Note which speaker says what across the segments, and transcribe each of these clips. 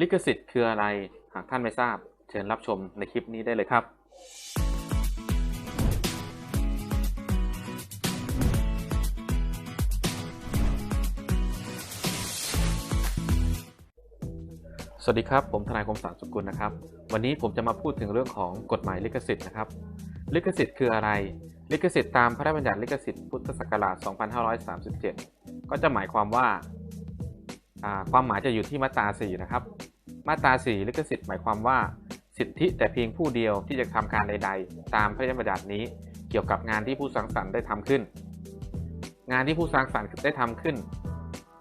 Speaker 1: ลิขสิทธิ์คืออะไร หากท่านไม่ทราบ เชิญรับชมในคลิปนี้ได้เลยครับ สวัสดีครับ ผมทนายคมสารสุกุลนะครับ วันนี้ผมจะมาพูดถึงเรื่องของกฎหมายลิขสิทธิ์นะครับ ลิขสิทธิ์คืออะไร ลิขสิทธิ์ตามพระราชบัญญัติลิขสิทธิ์พุทธศักราช 2537 ก็จะหมายความว่าอ่าความหมายจะอยู่ที่มาตรา4นะครับ มาตรา4ลิขสิทธิ์หมายความว่า สิทธิแต่เพียงผู้เดียวที่จะทำการใด ๆ ตามพระราชบัญญัตินี้ เกี่ยวกับงานที่ผู้สร้างสรรค์ได้ทำขึ้น งานที่ผู้สร้างสรรค์ได้ทำขึ้น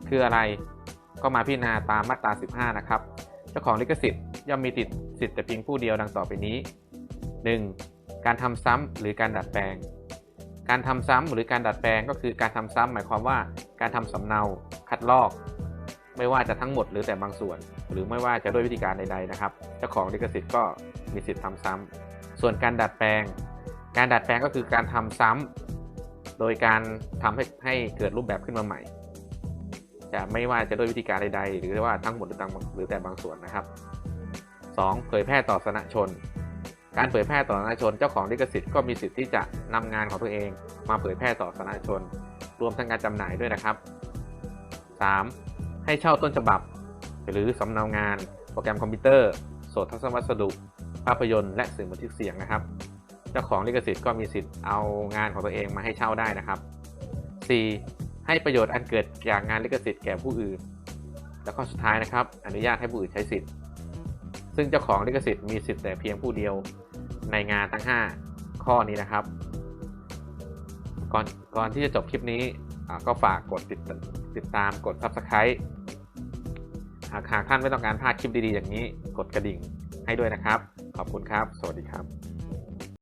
Speaker 1: คืออะไรก็มาพิจารณาตามมาตรา15 นะครับ เจ้าของลิขสิทธิ์ย่อมมีสิทธิ์สิทธิ์แต่เพียงผู้เดียวดังต่อไปนี้ 1. การทำซ้ำหรือการดัดแปลง การทำซ้ำหรือการดัดแปลงก็คือการทำซ้ำหมายความว่า การทำสำเนา คัดลอก ไม่ว่าจะทั้งหมดหรือแต่บางส่วน หรือไม่ว่าจะด้วยวิธีการใดๆนะครับเจ้าของลิขสิทธิ์ก็มีสิทธิ์ทำซ้ำส่วนการดัดแปลง การดัดแปลงก็คือการทำซ้ำโดยการทำให้ให้เกิดรูปแบบขึ้นมาใหม่ จะไม่ว่าจะด้วยวิธีการใดๆ หรือว่าทั้งหมดหรือต่างหรือแต่บางส่วนนะครับ 2. เผยแพร่ต่อสาธารณชน การเผยแพร่ต่อสาธารณชน เจ้าของลิขสิทธิ์ก็มีสิทธิ์ที่จะนำงานของตัวเองมาเผยแพร่ต่อสาธารณชน รวมทั้งการจำหน่ายด้วยนะครับ 3. ให้เช่าต้นฉบับ หรือสำเนางาน โปรแกรมคอมพิวเตอร์โสดทัศนวัสดุ ภาพยนตร์และสื่อบันทึกเสียงนะครับ เจ้าของลิขสิทธิ์ก็มีสิทธิ์เอางานของตัวเองมาให้เช่าได้นะครับ 4. ให้ประโยชน์อันเกิดจากงานลิขสิทธิ์แก่ผู้อื่น แล้วก็สุดท้ายนะครับ อนุญาตให้ผู้อื่นใช้สิทธิ์ ซึ่งเจ้าของลิขสิทธิ์มีสิทธิ์แต่เพียงผู้เดียวในงานทั้ง 5 ข้อนี้นะครับ ก่อนก่อนที่จะจบคลิปนี้ก็ฝากกดติดติดตามกด Subscribe หากท่านไม่ต้องการพลาดคลิปดีๆอย่างนี้ กดกระดิ่งให้ด้วยนะครับ ขอบคุณครับ สวัสดีครับ